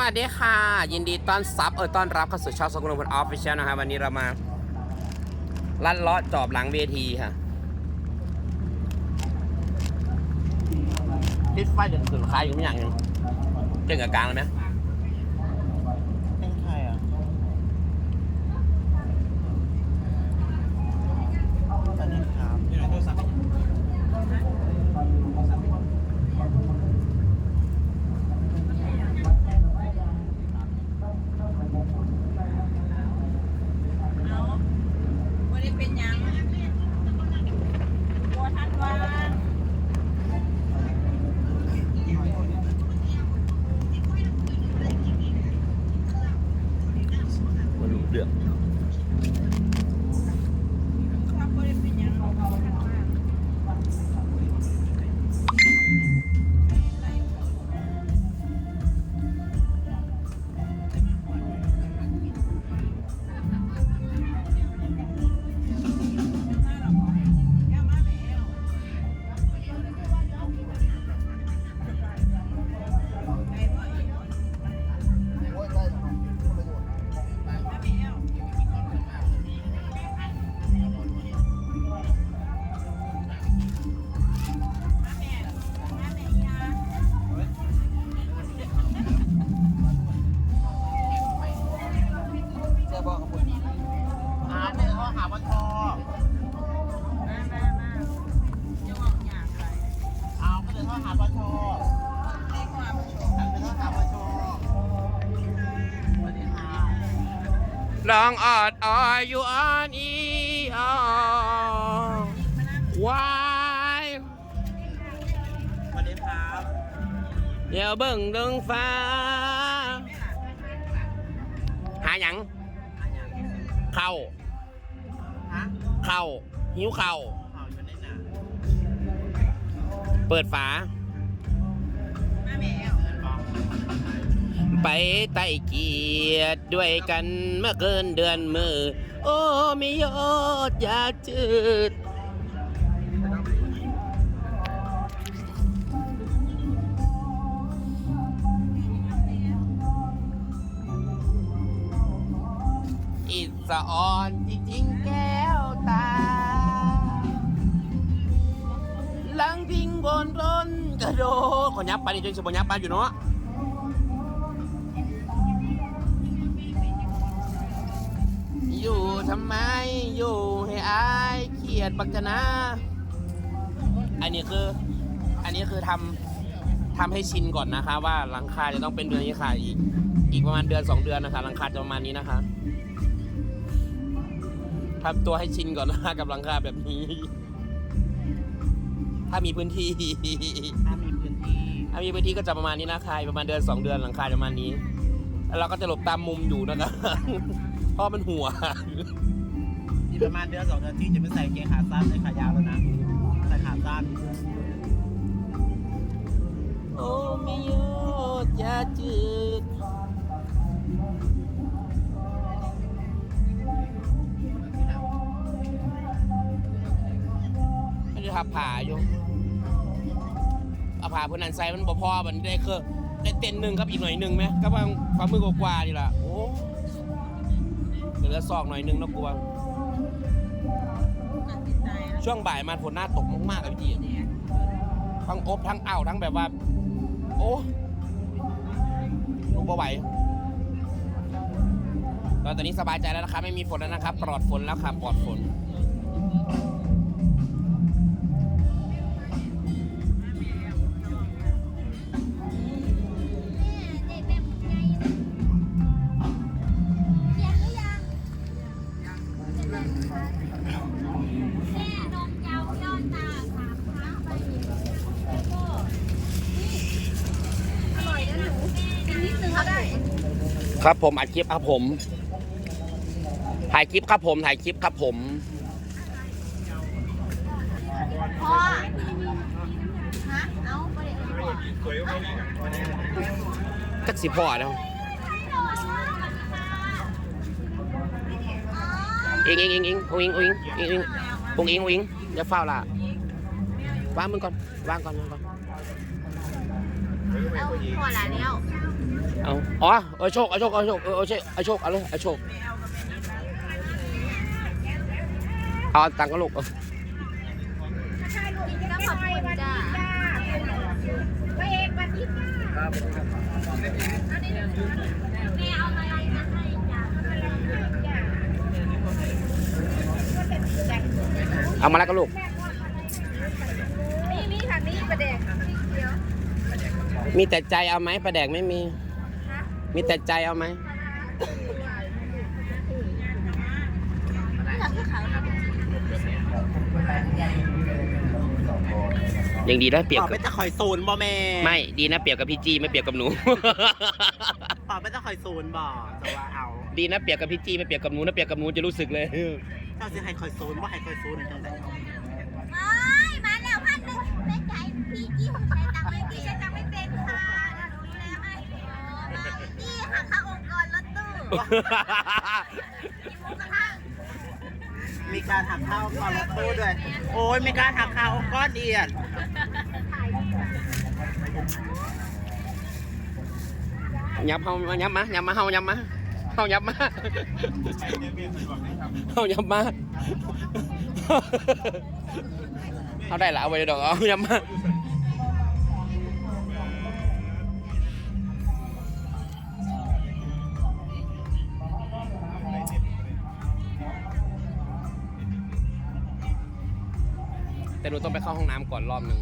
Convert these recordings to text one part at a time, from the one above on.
สวัสดีค่ะ ยินดีต้อนรับเออต้อนรับเข้าสู่ช่องสกุลพลออฟฟิเชียลนะครับวันนี้เรามา ลัดเลาะจอบหลังเวทีค่ะทิศไฟเดือดสุดคลายอยู่ไม่อย่างหนึงเรื่องกับกลางเลยไหม ja ลองออดออยอยู่ออนอีออวายสวัสดีครับเดี๋ยวเบิ่งดวงฟ้า หาหยัง เข้า ฮะเข้า หิวเข้าข่าอยู่ในหนาเปิดฝา มาแมว ไปไต่เกียรติด้วยกันเมื่อเกินเดือนมือ โอ้มียอดอยาจืดอิสอ่อนจริงๆแก้วตาหลังพิงบนร้นกระโดดขอยับไปนี่จนสบูรยับไปอยู่เนาะ ทำไมอยู่ให้อายเขียดบักจนาอันนี้คือ อันนี้คือทำทำให้ชินก่อนนะคะ ว่าหลังคาจะต้องเป็นเดือนนี้ค่ะอีกอีกประมาณเดือนสองเดือนนะคะ หลังคาจะประมาณนี้นะคะทำตัวให้ชินก่อนนะคะกับหลังคาแบบนี้ ถ้ามีพื้นที่ ถ้ามีพื้นที่ถ้ามีพื้นที่ก็จะประมาณนี้นะคะประมาณเดือนสองเดือนหลังคาจะประมาณนี้ แล้วเราก็จะหลบตามมุมอยู่นะคะเพราะมันหัว อีกประมาณเดือนสองเดือนที่จะไม่ใส่เกงขาสั้นในขายาวแล้วนะใส่ขาสั้นโอ้ไม่ยอดยาจืดไม่ได้ทับผ่าอยู่เอาผ่าเพื่อนนันไซมันบ่พอมันได้คือได้เต้นหนึ่งครับอีกหน่อยหนึ่งไหมก็บางความมือกว่าๆนี่แหละโอ้ เหลือซอกหน่อยหนึงนะกลัวกันติดใจแล้วช่วงบ่ายมาฝนหน้าตกมากๆเลยพี่เนี่ยทั้งอบทั้งอ้าวทั้งแบบว่า โอ้ลุกบ่ไหวตอนนี้สบายใจแล้วนะครับ ไม่มีฝนแล้วนะครับ ปลอดฝนแล้วครับปลอดฝน ครับผมอัดคลิปครับผม ถ่ายคลิปครับผม ถ่ายคลิปครับผมพ่อฮะเอาไปเลยพ่อจักสิพ่อแล้วอิงอิงอิงอิงอิงอิงอิงอิงอิงอิงอิงอย่าเฝ้าล่ะวางมึงก่อนวางก่อนวางก่อนเอาพอละแล้ว เอาอ๋อเออโชคเอาโชคเอาโชคเออเอาโชคเอาโชคเอาเลยเอาโชคเอาตังค์ก็ลูกเอาก็ขอบคุณจ้าพระเอกวันที่เก้าแม่เอาอะไรมาให้จ้าเอามาแล้วก็ลูกนี่นี่ค่ะนี่ประเด็กเดียวมีแต่ใจเอาไหมประแดกไม่มี มีแต่ใจเอาไหมอยากให้ขาวนะยังดีนะเปรียบปอบกัไม่บจะคอยซูนบ่แม่ไม่ดีนะเปรียบกับพี่จีไม่เปรียบกับหนู ปอบไม่จะคอยซูนบ่จะว่าเอาดีนะเปรียบกับพี่จีไม่เปรียบกับหนูนะเปรียบกับหนูจะรู้สึกเลยเจ้าสิให้คอยซูนบ่ให้คอยซูนจังได๋ไม่มาแล้วพันหนึ่งแม่ใจพี่จี้ผมใช้ตังค์ไม่พี่ใช้ตังค์ไม่เป็นค่ะดูแลให้มาพี่หาค่าองค์กรรถตู้กินห มีการหักข้าวก่อนรถตู้ด้วย โอ้ยมีการหักข้าวก้อนเอียดยับเฮายับมายับมาเฮายับมาเฮายับมาเฮายับมาเอาได้ละเอาไว้ดอกเอายับมา แต่หนูต้องไปเข้าห้องน้ำก่อนรอบหนึ่ง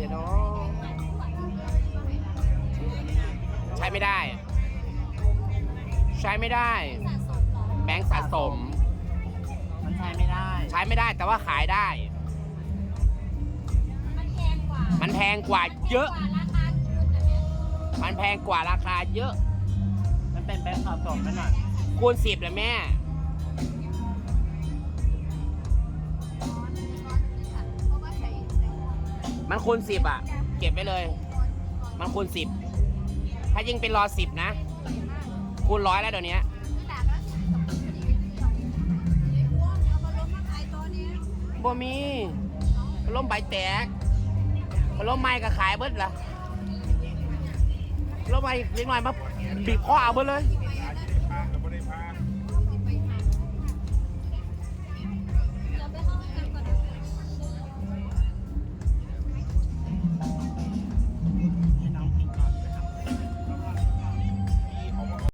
ตัวทีเทเนาะใช้ไม่ได้ ใช้ไม่ได้ แบงค์สะสม มันใช้ไม่ได้ ใช้ไม่ได้แต่ว่าขายได้ มันแพงกว่ามันแพงกว่าเยอะ ราคาชุดนะเนี่ยมันแพงกว่าราคาเยอะ มันเป็นแบงค์สะสมนั่นน่ะคูณสิบเลยแม่ มันคูณสิบอะ เก็บไว้เลย มันคูณสิบ ถ้ายิ่งเป็นรอสิบนะ คูณร้อยแล้วเดี๋ยวนี้บ่มีเขาล้มใบแตกล้มไม้ก็ขายเบิดละล้มไม้เล็กน้อยมาบีบคอเอาเบิดเลย